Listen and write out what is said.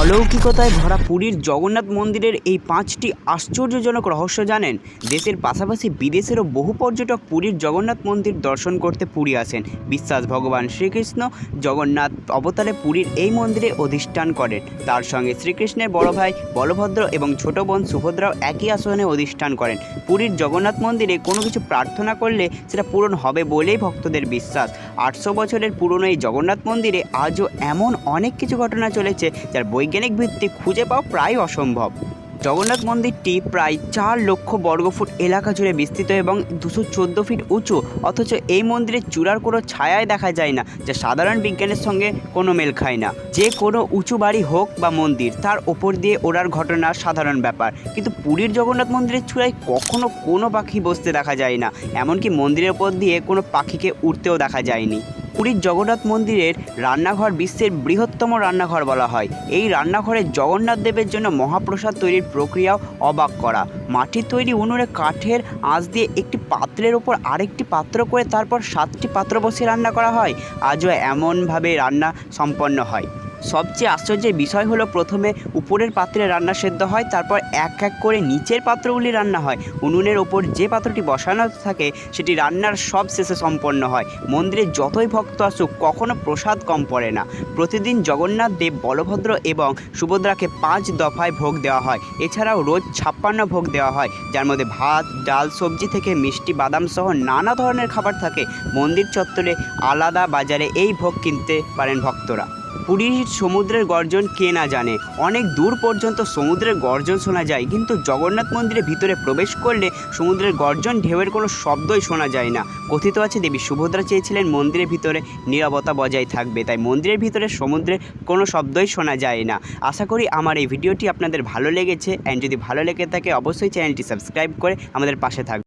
অলৌকিকতায় ভরা পুরীর জগন্নাথ মন্দিরের এই পাঁচটি আশ্চর্যজনক রহস্য জানেন। দেশের পাশাপাশি বিদেশেরও বহু পর্যটক পুরীর জগন্নাথ মন্দির দর্শন করতে পুরী আসেন। বিশ্বাস ভগবান শ্রীকৃষ্ণ জগন্নাথ অবতারে পুরীর এই মন্দিরে অধিষ্ঠান করেন। তার সঙ্গে শ্রীকৃষ্ণের বড় ভাই বলভদ্র এবং ছোট বোন সুভদ্রাও একই আসনে অধিষ্ঠান করেন। পুরীর জগন্নাথ মন্দিরে কোনো কিছু প্রার্থনা করলে সেটা পূরণ হবে বলেই ভক্তদের বিশ্বাস। আটশো বছরের পুরনো এই জগন্নাথ মন্দিরে আজও এমন অনেক কিছু ঘটনা চলেছে যার বৈজ্ঞানিক ভিত্তি খুঁজে পাওয়া প্রায় অসম্ভব। জগন্নাথ মন্দিরটি প্রায় চার লক্ষ বর্গফুট এলাকা জুড়ে বিস্তৃত এবং দুশো ফিট উঁচু। অথচ এই মন্দিরের চূড়ার কোনো ছায়াই দেখা যায় না, যা সাধারণ বিজ্ঞানের সঙ্গে কোনো মেল খায় না। যে কোনো উঁচু বাড়ি হোক বা মন্দির, তার ওপর দিয়ে ওড়ার ঘটনা সাধারণ ব্যাপার। কিন্তু পুরীর জগন্নাথ মন্দিরের চূড়ায় কখনো কোনো পাখি বসতে দেখা যায় না, এমনকি মন্দিরের ওপর দিয়ে কোনো পাখিকে উঠতেও দেখা যায়নি। পুরীর জগন্নাথ মন্দিরের রান্নাঘর বিশ্বের বৃহত্তম রান্নাঘর বলা হয়। এই রান্নাঘরে জগন্নাথ দেবের জন্য মহাপ্রসাদ তৈরির প্রক্রিয়াও অবাক করা। মাটির তৈরি উনুনে কাঠের আঁচ দিয়ে একটি পাত্রের ওপর আরেকটি পাত্র করে তারপর সাতটি পাত্র বসে রান্না করা হয়। আজও এমনভাবে রান্না সম্পন্ন হয়। সবচেয়ে আশ্চর্যের বিষয় হলো প্রথমে উপরের পাত্রে রান্না সেদ্ধ হয়, তারপর এক এক করে নিচের পাত্রগুলি রান্না হয়। উনুনের ওপর যে পাত্রটি বসানো থাকে, সেটি রান্নার সব শেষে সম্পন্ন হয়। মন্দিরে যতই ভক্ত আসুক, কখনো প্রসাদ কম পড়ে না। প্রতিদিন জগন্নাথ দেব, বলভদ্র এবং সুভদ্রাকে পাঁচ দফায় ভোগ দেওয়া হয়। এছাড়াও রোজ ছাপ্পান্ন ভোগ দেওয়া হয়, যার মধ্যে ভাত, ডাল, সবজি থেকে মিষ্টি, বাদাম সহ নানা ধরনের খাবার থাকে। মন্দির চত্বরে আলাদা বাজারে এই ভোগ কিনতে পারেন ভক্তরা। পুরীর সমুদ্রের গর্জন কে না জানে? অনেক দূর পর্যন্ত সমুদ্রের গর্জন শোনা যায়, কিন্তু জগন্নাথ মন্দিরের ভিতরে প্রবেশ করলে সমুদ্রের গর্জন ঢেউয়ের কোনো শব্দই শোনা যায় না। কথিত আছে, দেবী সুভদ্রা চেয়েছিলেন মন্দিরের ভিতরে নীরবতা বজায় থাকবে, তাই মন্দিরের ভিতরে সমুদ্রের কোনো শব্দই শোনা যায় না। আশা করি আমার এই ভিডিওটি আপনাদের ভালো লেগেছে অ্যান্ড যদি ভালো লেগে থাকে, অবশ্যই চ্যানেলটি সাবস্ক্রাইব করে আমাদের পাশে থাকবে।